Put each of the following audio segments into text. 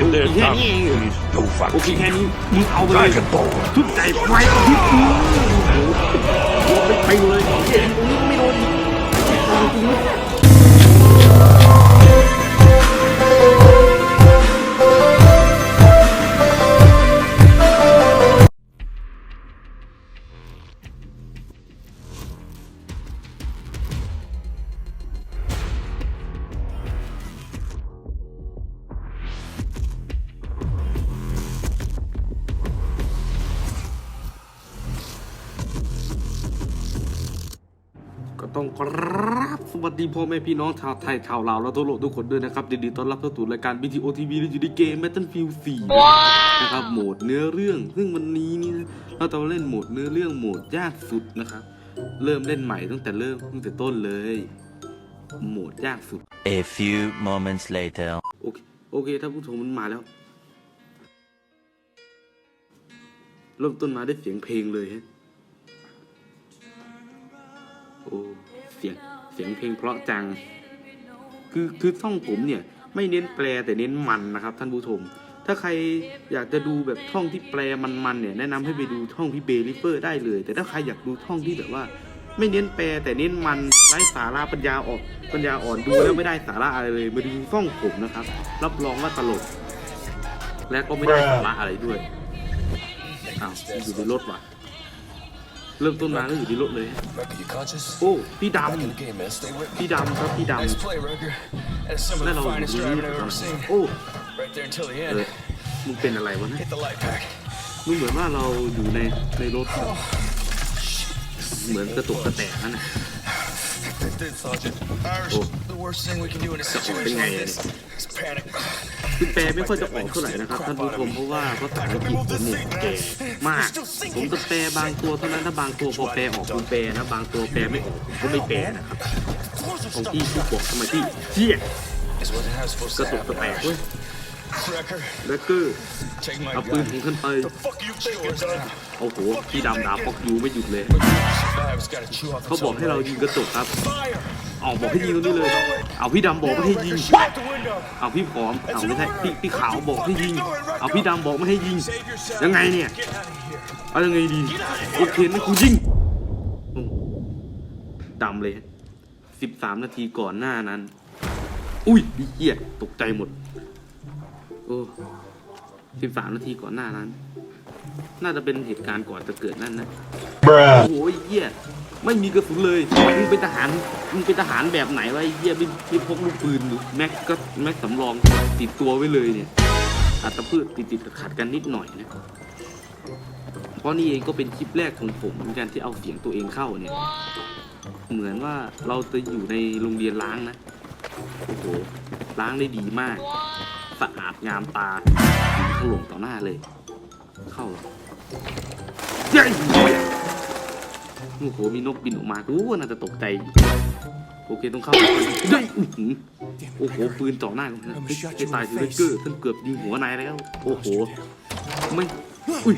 If there's Yeah, not, yeah. please do โอเค fucking แค่นี้มึงเอาไปเลย Dragon Ball. ชุดใจไฟกับพริบโอ้โหไม่ไปเลยเกมตรงนี้ก็ไม่โดนอีก บสวัสดีพ่อแม่พี่น้องชาวไทยชาวลาวและทั่วโลกทุกคนด้วยนะครับยินดีต้อนรับเข้าสู่รายการ BTO TV ในอยู่ในเกม Battlefield 4นะครับโหมดเนื้อเรื่อง ซึ่งวันนี้นี่นะเราจะมาเล่นโหมดเนื้อเรื่องโหมดยากสุดนะครับ เริ่มเล่นใหม่ตั้งแต่เริ่มตั้งแต่ต้นเลย โหมดยากสุด A few moments later. โอเคโอเคท่านผู้ชมมันมาแล้ว เริ่มต้นมาด้วยเสียงเพลงเลยฮะโอ้เสียง เสียงเพลงเพราะจัง คือคือช่องผมเนี่ยไม่เน้นแปลแต่เน้นมันนะครับ ท่านผู้ชม ถ้าใครอยากจะดูแบบช่องที่แปลมันๆเนี่ยแนะนำให้ไปดูช่องพี่เบลิเฟอร์ได้เลย แต่ถ้าใครอยากดูช่องที่แบบว่า ไม่เน้นแปลแต่เน้นมันไร้สาระปัญญาออกปัญญาอ่อนดูแล้วไม่ได้สาระอะไรเลยมาดูช่องผมนะครับ รับรองว่าตลกและก็ไม่ได้สาระอะไรด้วยอ้าวอยู่ในรถว่ะ เริ่มต้นมาก็อยู่ในรถเลย Rucker, you conscious? โอ้พี่ Back in ดำ the game, man. Stay with me. พี่ดำครับพี่ด Nice play, Rucker. That's some ำ of และ the เราอยู่ finest ใน driving นี้ I've ever seen. โอ้ Right there until the เอ end. อมึงเป็นอะไรวะนะ Hit the light pack. มึงเหมือนว่าเราอยู่ในในรถ เหมือนกระตุกกระแตกนั่นนะ That did, Sergeant. Irish, Oh. the worst thing we can do in a situation Bên like này this is panic. คือแปลไม่ค่อยจะออกเท่าไหร่นะครับท่านผู้ชมเพราะว่าภาษาอังกฤษผมเนี่ยแก่มาก ผมจะแปลบางตัวเท่านั้นถ้าบางตัวพอแปลออกผมแปลนะบางตัวแปลไม่ออกผมก็ไม่แปลนะครับของที่ผู้ปกทำไมที่เที่ย This wasn't how it's supposed กระ to ตุกกระแตก happen. เว้ย Rucker, แล้วก็ take my เอาปืน gun. ของขึ้นไป fuck you thinking, son? โอ้โหพี่ดำด่าพอกยูไม่หยุดเลย Survive's gotta chew off เขา its บอก own ให้เรา leg. ยิงกระตุกครับ Fire! เอาบอกให้ยิงตรงนี้เลย เอาพี่ดำบอกไม่ให้ยิง Shoot out the window. เอาพี่ผอมเอาไม่ใช่พี่พี่ขาวบอกให้ยิง เอาพี่ดำบอกไม่ให้ยิง Save yourself. ยังไงเนี่ย Get out of here. เอายังไงดี โอเคนะกูยิงอืมดำเลยสิบสามนาทีก่อนหน้านั้น อุ้ยไอ้เหี้ยตกใจหมด โอ้สิบสามนาทีก่อนหน้านั้น น่าจะเป็นเหตุการณ์ก่อนจะเกิดนั่นนะ Bruh. โอ้โหไอ้เหี้ยไม่มีกระสุนเลยมึงเป็นทหารมึงเป็นทหารแบบไหนวะไอ้เหี้ยไม่ไม่พกลูกปืนหรือแม็กก็แม็กสำรองติดตัวไว้เลยเนี่ยอาจจะพืชติดติดๆขัดๆกันนิดหน่อยนะ เพราะนี่เองก็เป็นคลิปแรกของผมเหมือนกันที่เอาเสียงตัวเองเข้าเนี่ย เหมือนว่าเราจะอยู่ในโรงเรียนล้างนะ โอ้โห ล้างได้ดีมาก สะอาดงามตาถล่มต่อหน้าเลย เข้าเย้โอ้โหมีนกบินออกมากูน่าจะตกใจ โอเคต้องเข้าเย้โอ้โหปืนจ่อหน้าเฮ้ยให้ตายสิเลเกอร์ท่านเกือบยิงหัวนายแล้ว โอ้โหไม่อุ้ย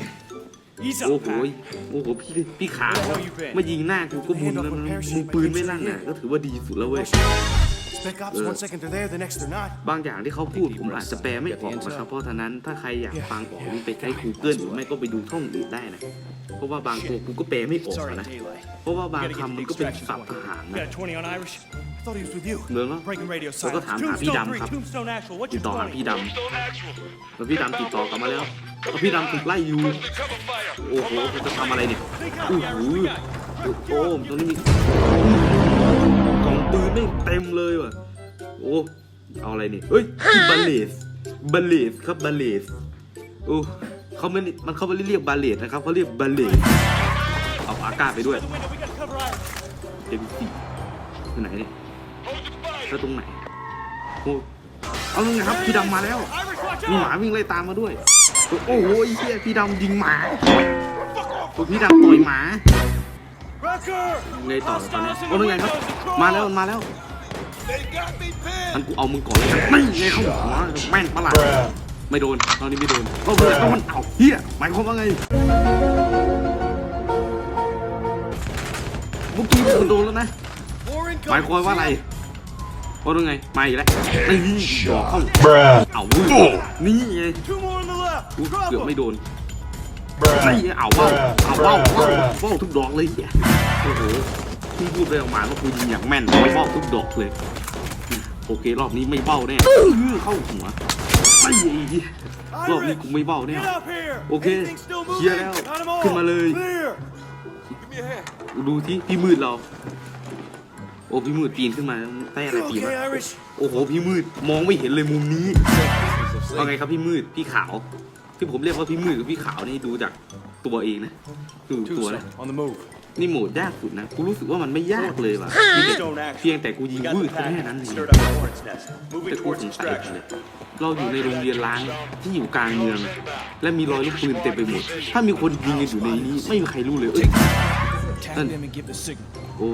โอ้โห โอ้โห พี่ พี่ขาไม่ยิงหน้ากูก็บุญแล้วมันยิงปืนไม่ลั่นน่ะ ก็ถือว่าดีสุดแล้วเว้ย Spec ops, one second they're there, the next they're not. บางอย่างที่เขาพูดผมอาจจะแปลไม่ออกนะครับเพราะฉะนั้นถ้าใครอยากฟังออกนี่ไปใช้ Google หรือไม่ก็ไปดูช่องอื่นได้นะเพราะว่าบางตัวกูก็แปลไม่ออก Sorry, นะ daylight. เพราะว่าบาง Gotta get คำ the มันก็เป็น extraction ศัพท์ท point. หาร You นะ got a 20 on Irish? I thought he was with you. เหมือนว่า Breaking radio เราก็ silence. ถามหาพี่ Tombstone ดำ 3, ครับ Tombstone Actual, what's ติด your ต่อหา 20? พี่ดำแล้วพี่ดำติดต่อกลับมาแล้วแล้วพี่ดำถูกไล่อยู่โอ้โหกูจะทำอะไรเนี่ยโอ้โหโอ้โหตรงนี้มีกล่อง ปืนไม่งเต็มเลยว่ะ โอ้เอาอะไรนี่เฮ้ยบาเลสบาเลสครับบาเลสโอ้เขาไม่มันเขาไม่เรียกบาเลสนะครับเขาเรียกบาเลสเอาอากาศไปด้วยเต็มสี่ที่ไหนเนี่ยแล้วตรงไหนโอ้เอาตรงไหนครับพี่ดำมาแล้ว มีหมาวิ่งไล่ตามมาด้วย โอ้โหไอ้เหี้ยพี่ดำยิงหมาพี่ดำต่อยหมา Rucker! ไงต่อตอนเนี้ยโอ้ยังไงครับ มาแล้วมาแล้ว They got me pinned. อันกูเอามึงก่อนเลยครับไม่ไงเข้าหัวแม่นปะล่ะ Bruh. ไม่โดนตอนนี้ไม่โดนก็เลยต้องมันเอาเฮียหมายความว่าไงเมื่อกี้มันโดนแล้วนะ More หมายความว่าอะไร incoming. โอ้ยไงมาอีกแล้วนี่ดอกเข้าเอาเว้ยนี่ไง Two more on the left. อุ๊ย Drop เกือบ them. ไม่โดนนี่ ไงเอาเว้าเอาเว้าเว้าเว้าทุกดอกเลยเหี้ยโอ้โหพี่พูดไปออกมาว่ากูยิงอย่างแม่นเว้าทุกดอกเลย โอเครอบนี้ไม่เบ้าแน่อื้อเข้าหัวไม่ไอ้เหี้ยรอบนี้กูไม่เบ้าแน่ Get up here. โอเค Anything still เคลียร์ moving? แล้ว Got 'em all. ขึ้นมาเลย Clear. Give me a hand. ดูที่พี่มืดเรา โอ้พี่มืดปีนขึ้นมาใต้อะไร You ปีน okay, มา Irish? โอ้โหพี่มืดมองไม่เห็นเลยมุมนี้ว่าไงครับพี่มืดพี่ขาว ที่ผมเรียกว่าพี่มืดกับพี่ขาวนี่ดูจากตัวเองนะดูตัวนะ on the move. นี่โหมดยากสุดนะ กูรู้สึกว่ามันไม่ยากเลยว่ะ Stone action. เพียงแต่กูยิง We got วื the ดแค่ package. นั้นเอง Stirred up the hornet's nest. แต่ Moving กู towards สงสัยจัง extraction. เลยเราอยู่ในโรงเรียนล้างที่อยู่กลางเมือง และมีรอยลูกปืนเต็มไปหมด ถ้ามีคนยิงกันอยู่ในนี้ ไม่มีใครรู้เลยเอ้ย Tag Then- them and give the signal. โอ้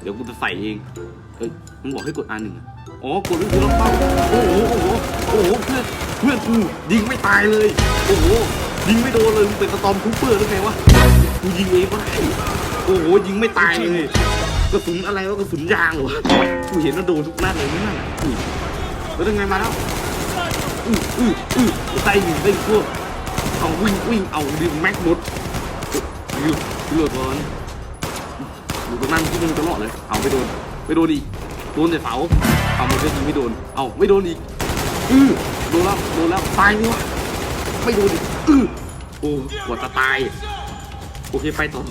เดี๋ยวกูจะใส่เองเฮ้ยมันบอกให้กดอันหนึ่งอะอ๋อ กดก็คือล็อกเป้าโอ้โห โอ้โห โอ้โหเพื่อน เพื่อนกูยิงไม่ตายเลย โอ้โหยิงไม่โดนเลยมึงเป็นสตอมทูเปอร์หรือไงวะกูยิงเองก็ได้โอ้โหยิงไม่ตายเลยกระสุนอะไรวะกระสุนยางเหรอกูเห็นว่าโดนทุกนัดเลยนั่นน่ะอุ้ยแล้วยังไงมาแล้วอื้ออื้ออื้อใส่หนึ่งใส่พวกเอาวิ่งวิ่งเอาดิแม็กหมดอยู่หลือก่อนอยู่ตรงนั้นที่มึงตลอดเลย เอาไม่โดนไม่โดนอีกโดนแต่เสาเอามันก็ยิงไม่โดน เอาไม่โดนอีกอือ ดนแล้วโดนแล้วตายนี่วะไม่โดนอีกอือโอ้กว่าจะตายโอเคไปต่อ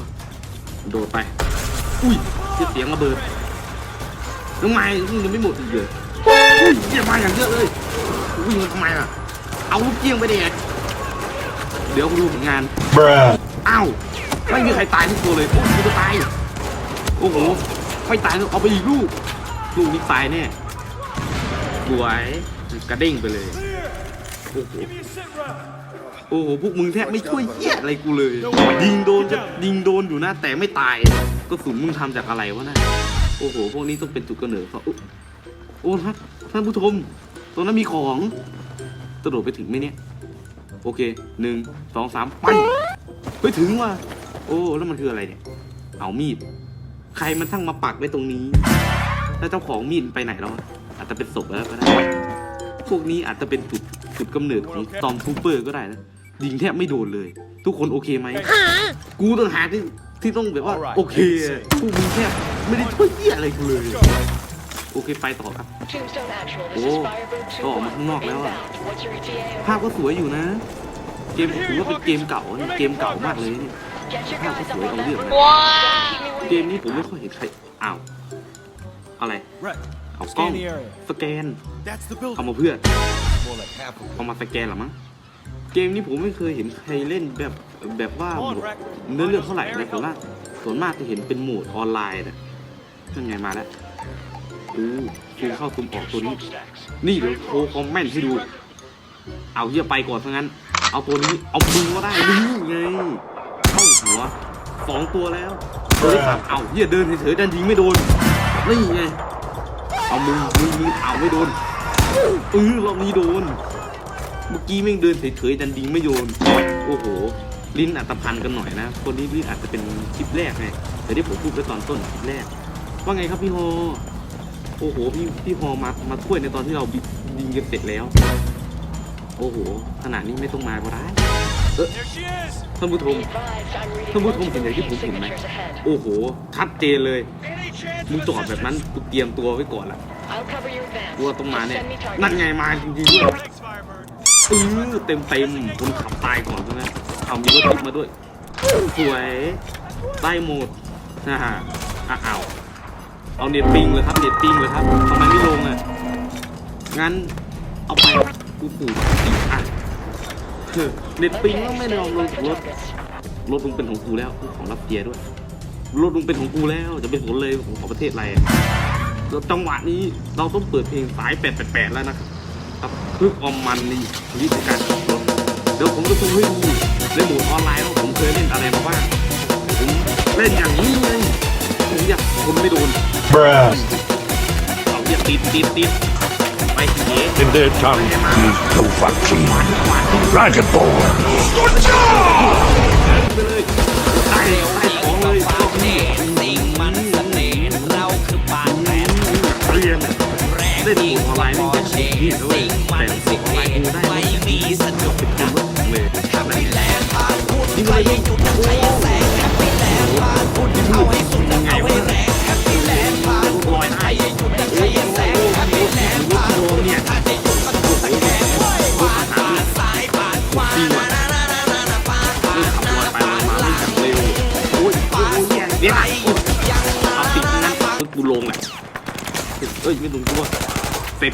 โดดไป อุ้ยเสียงระเบิดทำไมมึงยังไม่หมดอีกเหรออุ้ยเยี่ยมาอย่างเยอะเลยวิ่งมาทำไมล่ะ เอาลูกเกี้ยงไปเด็กเดี๋ยวกูดูผลงานอ้าวไม่มีใครตายทุกตัวเลยโอ้กูจะตายโอ้โหไม่ตายเอาไปอีกลูกลูกนี้ตายแน่สวยกระเด้งไปเลย โอ้โหโอ้โห พวกมึงแทบไม่ช่วยเหี้ยอะไรกูเลย ยิงโดนจะยิงโดนอยู่นะแต่ไม่ตาย ก็สุนมึงทำจากอะไรวะน่ะโอ้โห พวกนี้ต้องเป็นจุดกำเนิดเขาอุ๊ยโอ้ท่านท่านผู้ชมตรงนั้นมีของกระโดดไปถึงไหมเนี่ย โอเคหนึ่งสองสามไปไปถึงว่ะโอ้ แล้วมันคืออะไรเนี่ย เอามีด ใครมันทั้งมาปักไว้ตรงนี้ แล้วเจ้าของมีดไปไหนแล้วอาจจะเป็นศพแล้วก็ได้ พวกนี้อาจจะเป็นจุด จุดกำเนิดของตอมทูเปอร์ก็ได้นะยิงแทบไม่โดนเลย ทุกคนโอเคไหมกูต้องหาที่ที่ต้องแบบว่าโอเคอะพวกมึงแทบไม่ได้ช่วยเหี้ยอะไรกูเลยโอเคไปต่อครับ Tombstone Actual, this Oh, is Firebird ก็ออกมาข้างนอกแล้วอะภาพก็สวยอยู่นะ เกมถือว่าเป็นเกมเก่าเกมเก่ามากเลยเนี่ยภาพก็สวยเอาเรื่องนะเกมนี้ผมไม่ค่อยเห็นใครอ้าวอะไรเอากล้องสแกนเอามาเพื่อ like half of เอามาสแกนเหรอมั้ง เกมนี้ผมไม่เคยเห็นใครเล่นแบบแบบว่าหมดเนื้อเรื่องเท่าไหร่นะส่วนมากส่วนมากจะเห็นเป็นโหมดออนไลน์นะนั่นไงมาแล้วดูซูมเข้าซูมออกตัวนี้ นี่เดี๋ยวโชว์คอมเมนต์ให้ดู เอาเหี้ยไปก่อนทั้งนั้น เอาตัวนี้ เอามึงก็ได้นี่ไงเข้าหัวสองตัวแล้วตัวที่สามเอาเหี้ยเดินเฉยๆดันยิงไม่โดน นี่ไง เอามึงมึงมึงเอาไม่โดน เออรอบนี้โดน เมื่อกี้แม่งเดินเฉยๆดันดิงไม่โยน โอ้โห ลิ้นอัตพันกันหน่อยนะ คนนี้ลิ้นอาจจะเป็นคลิปแรกไงแต่ที่ผมพูดไปตอนต้นคลิปแรก ว่าไงครับพี่ฮอ โอ้โห พี่พี่ฮอมา มาช่วยในตอนที่เราดิงกันเสร็จแล้ว โอ้โห ขนาดนี้ไม่ต้องมาก็ได้ There she is. ท่านผู้ชมท่านผู้ชมเห็นอย่างที่ผมเห็นไหมโอ้โหชัดเจนเลยมึงจอดแบบนั้นกูเตรียมตัวไว้ก่อนละ I'll cover your advance. กูว่าต้องมาเนี่ยนั่นไงมาจริงๆเออเต็มเต็มๆคนขับตายก่อนใช่ไหมเอามีรถติดมาด้วยสวยได้หมดฮ่าฮ่าอะเอาเอาเน็ตปิงเลยครับเน็ตปิงเลยครับทำไมไม่ลงอะงั้นเอาไปกูปู่อีกอะ เฮ้อเน็ตปิง Okay, ก็ไม่ยอม standing ล by ง for รถ targets. รถมึงเป็นของกูแล้วของรัสเซียด้วยรถมึงเป็นของกูแล้วจะเป็นผลเลยของของประเทศอะไรอะแล้วจังหวะนี้เราต้องเปิดเพลงสาย888แล้วนะครับครับเพื่อความมันนี่วิธีการขับรถเดี๋ยวผมจะต้องให้ดูในโหมดออนไลน์ว่าผมเคยเล่นอะไรมาบ้างผมเล่นอย่างนี้เลยผมอยากคนไม่โดนเอาอยากติดติดติดไปเก๋ In their tongue, Tovaki, Dragonborn. ไปเล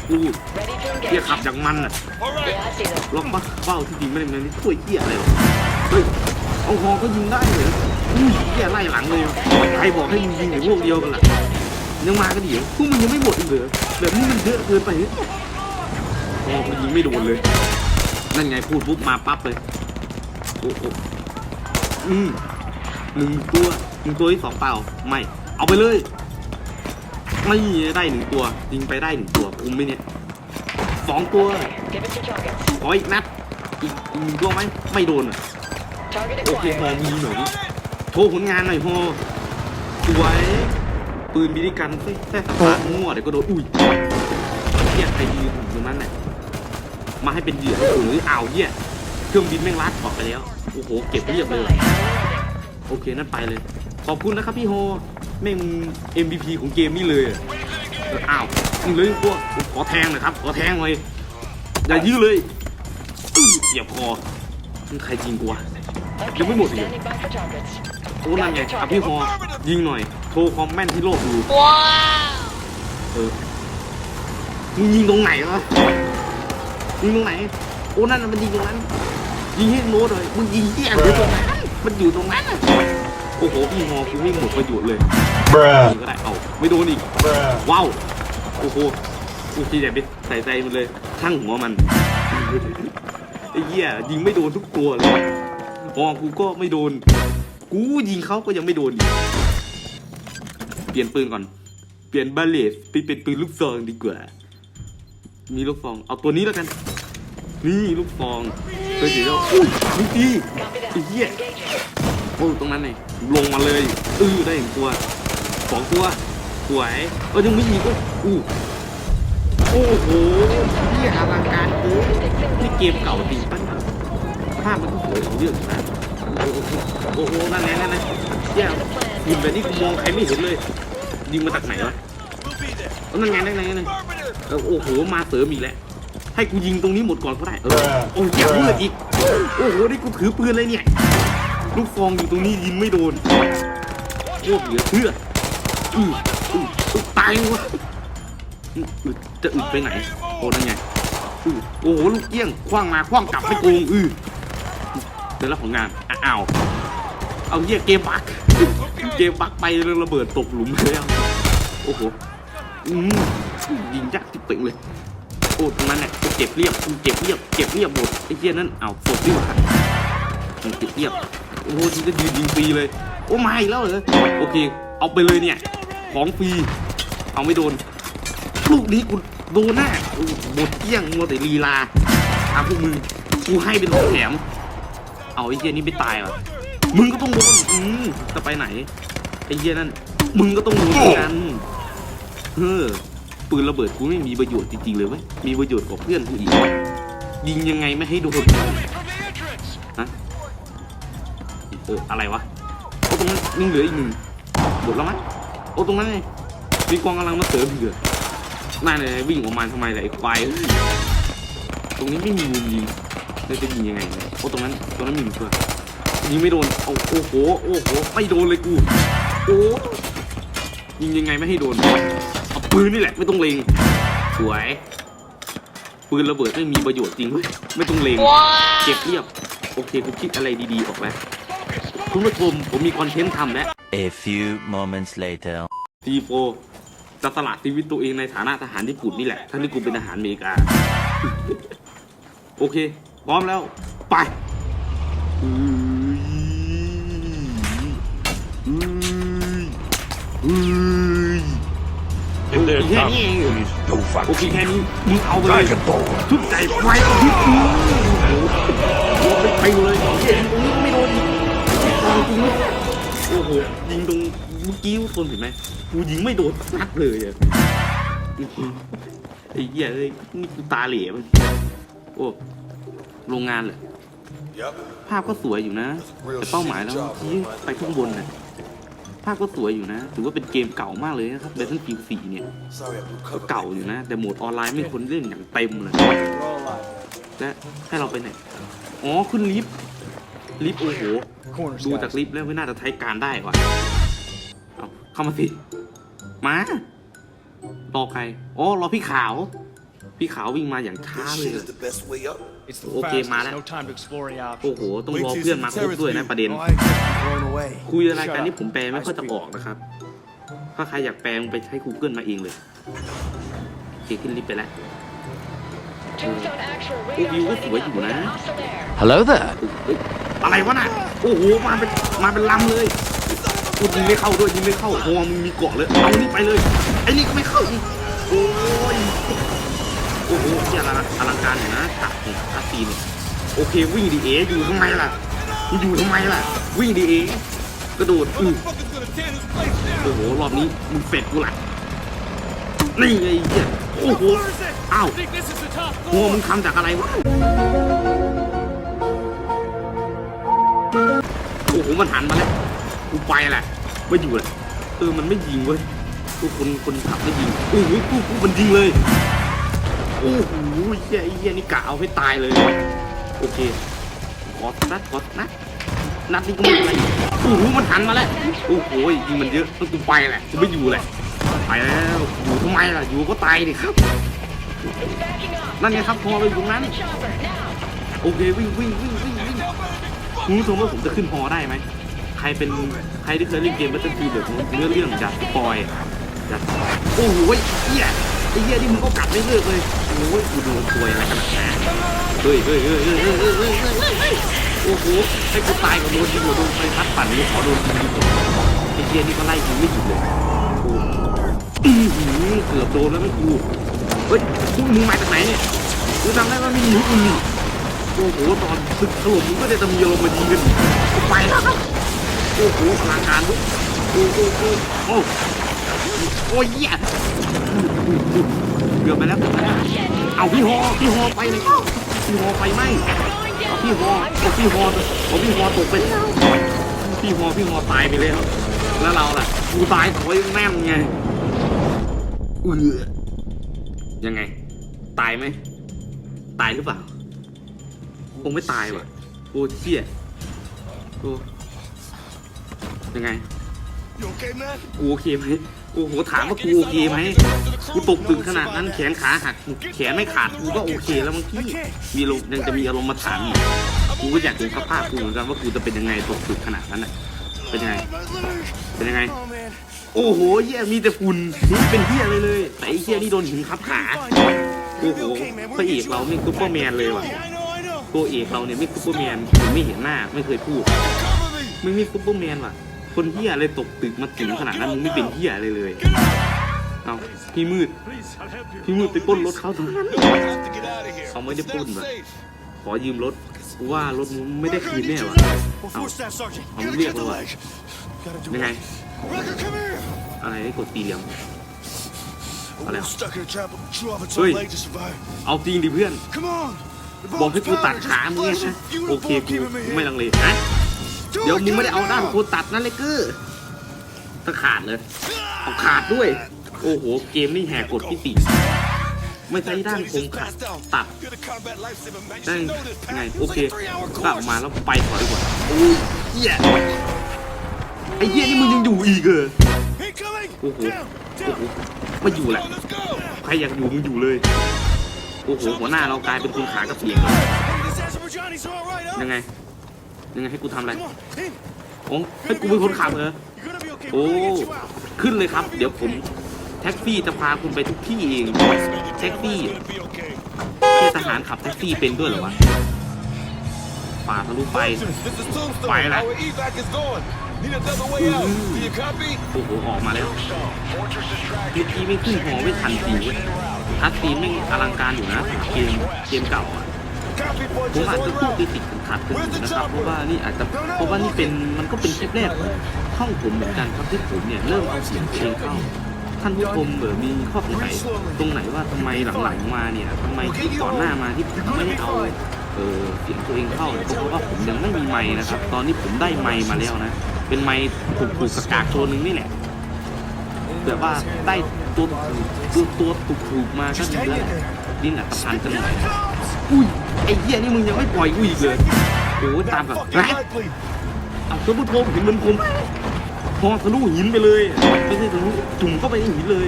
กู Ready to เหี้ย engage. ขับจากมันอะ All right. Yeah, I see them. ล็อกบ้าเป้าที่จริงไม่ได้มันช่วยเหี้ยอะไรหรอกเฮ้ยเอาฮอก็ยิงได้เลยอุ้ยเหี้ยไล่หลังเลยใครบอกให้มึงยิงไอ้พวกเดียวกันล่ะยังมากันดิพวกมึงยังไม่หมดอีกเหรอแบบนี้มันเยอะเกินไปฮอกูยิงไม่โดนเลย นั่นไงพูดปุ๊บมาปั๊บเลยโอ้โหอืมหนึ่งตัวหนึ่งตัวที่สองเปล่าไม่เอาไปเลย ไม่ได้หนึ่งตัวยิงไปได้หนึ่งตัวคุ้มไหมเนี่ยสองตัวขออีกนัดอีกอีกหนึ่งตัวไหมไม่โดนอะโอเคพอมีหน่อยดิโชว์ผลงานหน่อยพอสวยปืนบิดิกันแค่สตาร์มั่วเดี๋ยวก็โดนอุ้ยเหี้ยใครยืนอยู่ตรงนั้นน่ะมาให้เป็นเหยื่อหรืออ้าวเหี้ยเครื่องบินแม่งลัดออกไปแล้วโอ้โหเก็บเรียบเลยโอเคนั่นไปเลย ขอบคุณนะครับพี่โฮ แม่ง MVP ของเกมนี้เลยอะเอออ้าวมึงเลยพวกขอแทงหน่อยครับ ขอแทงหน่อยอย่ายื้อเลยอื้อเหยียบคอมึงใครยิงกูวะ Okay, Give me more, standing by for targets. โอ้นั่นไงอะพี่ฮอยิงหน่อย โชว์ความแม่นที่โลกดูเออมึงยิงตรงไหนวะยิงตรงไหน โอ้นั่นน่ะมันยิงตรงนั้น ยิงให้โน้ตเลยมึงยิงเหี้ยอยู่ตรงนั้นมันอยู่ตรงนั้นน่ะ โอ้โหพี่ฮอกูวิ่งหมดประโยชน์เลย Bruh. ยิงก็ได้เอาไม่โดนอีก Bruh. ว้าวโอ้โหกูทีแต่ไปใส่ใจมันเลยช่างหัวมันไอ้เหี้ยยิงไม่โดนทุกตัวเลยพอกูก็ไม่โดน กูยิงเขาก็ยังไม่โดนอีกเปลี่ยนปืนก่อน เปลี่ยนบาเลสไปเป็นปืนลูกซองดีกว่า มีลูกซอง เอาตัวนี้แล้วกัน นี่ลูกซองเคยเห็นแล้วอุ้ยลูกดี Copy that. ไอ้เหี้ย Engaging. โอ้ตรงนั้นไงลงมาเลยอื้อได้หนึ่งตัวสองตัวสวยเออยังไม่อีกก็อู้โอ้โหนี่อลังการเกินนี่เกมเก่าจริงปะเนี่ยภาพมันก็สวยเอาเรื่องอยู่นะโอ้โหโอ้โหนั่นไงนั่นไงเหี้ยยิงแบบนี้กูมองใครไม่เห็นเลยยิงมาจากไหนวะ We'll be there. เออนั่นไงนั่นไงนั่นไง Affirmative. เออโอ้โหมาเสริมอีกแล้วให้กูยิงตรงนี้หมดก่อนก็ได้เออโอ้ยอย่ามืดอีกโอ้โหนี่กูถือปืนเลยเนี่ย ลูกฟองอยู่ตรงนี้ยิงไม่โดนโคตรเหลือเชื่ออืออืออตายวะอืออึดจะอึดไปไหนโอ้นั่นไงอือโอ้โหลูกเกี้ยงคว้างมาคว้างกลับไม่โกงอือเดี๋ยวแล้วของงานอ้าวเอาเหี้ยเกมบักเกมบักไประเบิดตกหลุมเลยอะโอ้โหอืมยิงยากที่เป่งเลยโอ้ตรงนั้นเนี่ยเก็บเรียบเก็บเรียบเก็บเรียบหมดไอ้เหี้ยนั่นเอาสดดีกว่ากูเก็บเรียบ โอ้โหทีก็ยืนยิงฟรีเลย โอ้มาอีกแล้วเหรอโอเค เอาไปเลยเนี่ย ของฟรี เอาไม่โดน ลูกนี้กูโดนแน่หมดเกี้ยงมัวแต่ลีลาอาพวกมึง กูให้เป็นของแถม เอาไอ้เหี้ยนี่ไม่ตายหรอมึงก็ต้องโดนอืมจะไปไหน ไอ้เหี้ยนั่น มึงก็ต้องโดนเหมือนกันเออปืนระเบิดกูไม่มีประโยชน์จริงๆเลยเว้ย มีประโยชน์กว่าเพื่อนกูอีก ยิงยังไงไม่ให้โดน เอออะไรวะโอ้ตรงนั้นยังเหลืออีกหนึ่งหมดแล้วมั้ยโอ้ตรงนั้นไงมีกองกำลังมาเสริมเหลือน่าเลยวิ่งออกมาทำไมล่ะไอ้ควายเอ้ยตรงนี้ไม่มีมุมยิงเลยจะยิงยังไงเนี่ยโอ้ตรงนั้นตรงนั้นมีหนึ่งตัวยิงไม่โดนโอ้โอ้โหโอ้โหไม่โดนเลยกูโอ้ยิงยังไงไม่ให้โดนเอาปืนนี่แหละไม่ต้องเลงสวยปืนระเบิดไม่มีประโยชน์จริงเว้ยไม่ต้องเลงเก็บเรียบโอเคกูคิดอะไรดีๆออกแล้ว คุณผู้ชมผมมีคอนเทนต์ทำแล้ว A few moments later. ทีโฟจะสละชีวิตตัวเองในฐานะทหารญี่ปุ่นนี่แหละทั้งที่กูเป็นทหารอเมริกา โอเค พร้อมแล้ว ไปเอ้ยเอ้ยเอ้ย In their Yeah, tongue yeah. is no โอเค vaccine. แค่นี้มึงเอาไปเลย Dragonborn. ชุดใจไฟเอาที่กูโอ้โหไปเลยเหี้ยยิงตรงนี้ก็ไม่โดนอีกเอา จริงไหมโอ้โหยิงตรงเมื่อกี้คนเห็นไหมกูยิงไม่โดนสักนัดเลยอะไอ้เหี้ยเอ้ยนี่กูตาเหล่มันโอ้โรงงานเหรอ Yep. ภาพก็สวยอยู่นะ แต่เป้าหมายแล้วที่ไปข้างบนน่ะภาพก็สวยอยู่นะ ถือว่าเป็นเกมเก่ามากเลยนะครับเบทเทิลฟิล4เนี่ย Sorry, I blew ก็ cover. เก่าอยู่นะ แต่โหมดออนไลน์ไม่คนเล่นอย่างเต็มเลย We're all alive. และให้เราไปไหนอ๋อขึ้นลิฟต์ ลิฟต์โอ้โห Corner ดูจาก skies. ลิฟต์แล้วไม่น่าจะใช้การได้ว่ะเอาเข้ามาสิ มา รอใครอ๋อรอพี่ขาว พี่ขาววิ่งมาอย่างช้า This เลย shit is the best way up. It's the Okay, fastest. Mara. No time to explore any โอ้ options. โห ต้องรอเพื่อนมาครบด้วยนะประเด็น Oh, I ain't blown away. คุยอะไรกันนี่ผมแปลไม่ค่อยจะออกนะครับ ถ้าใครอยากแปลมึงไปใช้ Google มาเองเลยโอเคขึ้นลิฟต์ไปแล้ว Tombstone actual Oh, you radar look lighting like up. you, We got man. hostile there. Hello there. อะไรวะน่ะโอ้โหมาเป็นมาเป็นลำเลยกูยิงไม่เข้าด้วยยิงไม่เข้าโอ้มึงมีเกาะเลยเอานี่ไปเลยไอ้นี่ก็ไม่เข้าอีกโอ้ยโอ้โหเที่ยอลังอลังการอยู่นะตัดของคาซีนเนี่ยโอเควิ่งดีเออยู่ทำไมล่ะอยู่ทำไมล่ะ วิ่งดีเอกระโดดอือโอ้โหรอบนี้มึงเฟดกูละนี่ไงไอ้เหี้ยโอ้โหอ้าว I think this is the top หัว floor. มึงทำจากอะไรวะ อ้โหมันหันมาแล้วกูไปแหละไม่อยู่แหละเออมันไม่ยิงเว้ยทุกคนคนขับไม่ยิงโอ้โหกูกูมันยิงเลยโอ้โหเหี้ยไอ้เหี้ยนี่กะเอาให้ตายเลยโอเคขอนัดขอนัดนัดนี้ก็ไม่เป็นไรโอ้โหมันหันมาแล้วโอ้โหยิงมันเยอะต้องกูไปแหละกูไม่อยู่แหละไปแล้วอยู่ทำไมล่ะอยู่ก็ตายดิครับนั่นไงครับพอไปอยู่ตรงนั้นโอเควิ่งวิ่งวิ่ง คุณผู้ชมว่าผมจะขึ้นฮอได้ไหม ใครเป็นใครที่เคยเล่นเกมบัตเทิลฟิลด์แบบเนื้อเรื่องจากปอยจากโอ้โหเหี้ยไอ้เหี้ยที่มึงก็กัดไม่เลิกเลยโอ้ยกูดูตัวอะไรขนาดนั้นเฮ้ยเฮ้ยเฮ้ยเฮ้ยเฮ้ยเฮ้ยเฮ้ยโอ้โหให้กูตายก่อนโดนยิงโดนไฟพัดปั่นนี่ขอโดนยิงดีกว่าไอ้เหี้ยนี่ก็ไล่ยิงไม่หยุดเลยโอ้อื้อหือเกือบโดนแล้วไม่กูเฮ้ยมึงมาจากไหนเนี่ยกูจำได้ว่ามีหนูอือ โอ้โหตอนศึกถล่มก็ได้จะมีอารมายิงกันไปแล้วครับโอ้โหพลังงานด้วยโอ้โหโอ้โหโอ้โอ้ยเหี้ยเกือบไปแล้วเอบไปแล้วเอาพี่ฮอพี่ฮอไปเลยพี่ฮอไปไหมเอาพี่ฮอเอาพี่ฮอเอาพี่ฮอตกไปแล้วพี่ฮอพี่ฮอตายไปแล้ว แล้วเราล่ะกูตายถอยแม่นไงเออยังไง ตายไหมตายหรือเปล่า งไม่ตายว่ะโอ้เชี่ยโอ้ยังไง You okay, man? กูโอเคไหมโอ้โหถามว่ากูโอเคไหมกูตกตึกขนาดนั้นแขนขาหักแขนไม่ขาดกูก็โอเคแล้วมั้งพี่มีลมณ์ยังจะมีอารมณ์มาถามอีกกูก็อยากเห็นสภาพกูเหมือนกันว่ากูจะเป็นยังไงตกตึกขนาดนั้นน่ะเป็นยังไง เป็นยังไง Oh, man. โอ้โหเหี้ยมีแต่ฝุ่นนี่เป็นเหี้ยเลยเลย แต่ไอ้เหี้ยนี่โดนหินทับขา โอ้โหพระเอกเราไม่ซุปเปอร์แมนเลยว่ะ ตัวเอกเราเนี่ยไม่ซุปเปอร์แมนผมไม่เห็นหน้าไม่เคยพูดไม่มีซุปเปอร์แมนว่ะ คนเฮียอะไรตกตึกมาถึงขนาดนั้นมึงไม่เป็นเฮียอะไรเลยเอาพี่มืดพี่มืดไปปล้นรถเขาทั้งนั้นเขาไม่ได้ปล้นว่ะขอยืมรถว่ารถมึงไม่ได้คืนแน่ว่ะเอาเอาเรียกเลยว่ะยังไงอะไรกดตีเหลี่ยมอะไรเฮ้ยเอาจริงดิเพื่อน บอกให้กูตัดขามึงไงนะโอเคกูไม่ลังเลฮะเดี๋ยวมึงไม่ได้เอาด้านกูตัดนั่นเลยเกอร์ถ้าขาดเลยเอาขาดด้วย โอ้โห เกมนี่แหกกฎที่สี่ไม่ใช่ด้านคงขาดตัดได้ไงโอเคก็ออกมาแล้วไปถอยก่อนโอ้ยเหี้ยไอ้เหี้ยนี่มึงยังอยู่อีกเหรอ Incoming. Oh, oh. Down, โอ้โหไม่อยู่แหละใครอยากอยู่มึงอยู่เลย โอ้โหหัวหน้าเรากลายเป็นคนขากระเปียกยังไง ยังไงให้กูทำอะไรโอ้ให้กูเป็นคนขับเหรอโอ้ขึ้นเลยครับ เดี๋ยวผมแท็กซี่จะพาคุณไปทุกที่เองแท็กซี่ที่ทหารขับแท็กซี่เป็นด้วยเหรอวะฝ่าทะลุไป This is Tombstone. Phải là- Our evac is gone. Need another way out. Do you copy? โอ้โหออกมาแล้ว Fortress is เมื่อกี้ไม่ขึ้นหอไม่ทันจริงเว้ยทัดซีนไม่งอลังการอยู่นะเกมเกมเก่าอะ Copy, ผม fortress อาจ on จะพูด route. ติดติดขัดๆกันอยู่นะครับเพราะว่านี่อาจจะเพราะว่านี่เป็นมันก็เป็นคลิปแรกของช่องผมเหมือนกันครับที่ผมเนี่ยเริ่มเอาเสียงเพลงเข้า ท่านผู้ชมเออมีข้อสงสัยตรงไหนว่าทำไมหลังๆมาเนี่ยทำไมคลิปก่อนหน้ามาที่ผมไม่ได้เอา เออเสียงตัวเองเข้าเพราะว่าผมยังไม่มีไมค์นะครับ ตอนนี้ผมได้ไมค์มาแล้วนะ เป็นไมค์ถูกถูกกากตัวหนึงนี่แหละแบบว่าได้ตัวตัวตัวถูกถูกมาก็ดีแล้วแหละดิ้นอัตภันกันหน่อยอุ้ยไอ้เหี้ยนี่มึงยังไม่ปล่อยกูอีกเลยโอ้ยตามแบบ Fucking นะ right, please. เอาท่านผู้ชมเห็นมือนผมพอทะลุหินไปเลยไม่ใช่ทะลุจุ่มเข้าไปในหินเลย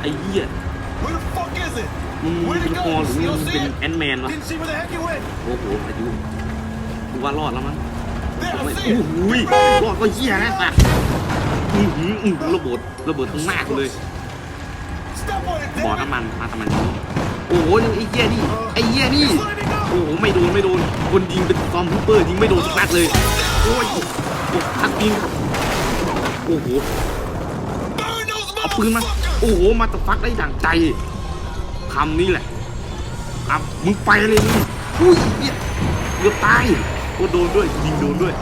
ไอ้เหี้ย is it? มึง Where'd เป็ it นคอ go? หรือ You มึง don't เป็น see it? แอนแมนวะ Didn't see where the heck it went. โอ้โหอายุกูว่ารอดแล้วมั้ง There, ไม่ I โอ้ see โห it. รอดก็เหี้ยนะสัตว์อื้อหืออื้อหือระเบิดระเบิดตรงหน้ากูเลย Step on it, บ่อ damn it. น้ำมันมาทำไมโอ้โหนี่ไอ้เหี้ยนี่ไอ้เหี้ยนี่โอ้โหไม่โดนไม่โดนคนยิงเป็นซอมทูเปอร์ยิงไม่โดนสักนัดเลยโอ้ยโอ้โหทักยิงโอ้โห Burn those เอาปืนมา motherfuckers. โอ้โหมาตะฟักได้ดั่งใจ คำนี้แหละอะมึงไปเลยมึงอุ้ยเหี้ยเกือบตายโอ้โดนด้วยยิงโดนด้วย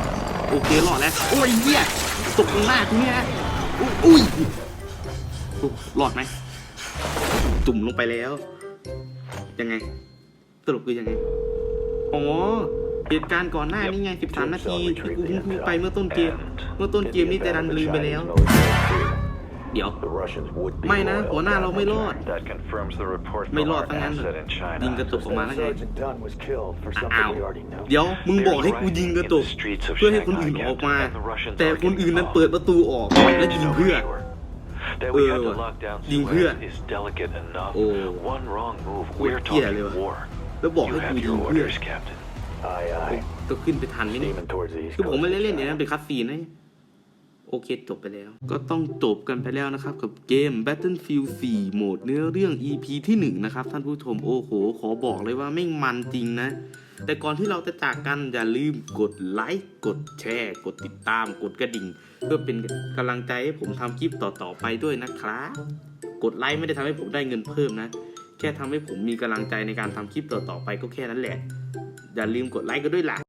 โอเครอดแล้วโอ้ยเหี้ยตกตรงหน้ากูเนี่ยนะอุ้ยอุ้ยโอ้รอดไหมจุ่มลงไปแล้ว ยังไงสรุปคือยังไงอ๋อเหตุการณ์ก่อนหน้านี้ไง 13 นาทีที่กูเพิ่งพูดไปเมื่อต้นเกม เมื่อต้นเกมนี่แต่ดันลืมไปแล้ว เดี๋ยว ไม่นะหัวหน้าเราไม่รอด That confirms the report ไม่ from รอด our ทั้งนั้น asset in China. ยิงกระตุกออกมาแล้วไง Sergeant Dunn was killed for อ้า something ว we already know. เดี๋ยวมึงบอกให้กูยิงกระตุกเพื่อให้คนอื่นออกมา แต่คนอื่นนั้นเปิดประตูออกและยิงเพื่อ That เอ we อ had to ว่ะ lock down ยิงเพื่อ Suez is delicate enough. โอ้ One wrong move, โคตร we're เหี้ย talking เลยว่ะ war. แล้วบอก You ให้กู have ยิง your เพื่อ orders, Captain. Aye, aye. ก็ขึ้นไปทันไหมเนี่ย Steaming towards the east คือผม coast ไม่ of ได้เล่นเนี่ย China. นะเป็นคัสซีนนะ โอเคจบไปแล้ว ก็ต้องจบกันไปแล้วนะครับ กับเกม Battlefield 4 โหมดเนื้อเรื่อง EP ที่ 1 นะครับ ท่านผู้ชมโอ้โห ขอบอกเลยว่าไม่มันจริงนะ แต่ก่อนที่เราจะจากกันอย่าลืมกดไลค์กดแชร์ กดติดตาม กดกระดิ่ง เพื่อเป็นกำลังใจให้ผมทำคลิปต่อๆไปด้วยนะครับ กดไลค์ไม่ได้ทำให้ผมได้เงินเพิ่มนะ แค่ทำให้ผมมีกำลังใจในการทำคลิปต่อๆไปก็แค่นั้นแหละ อย่าลืมกดไลค์กันด้วยล่ะ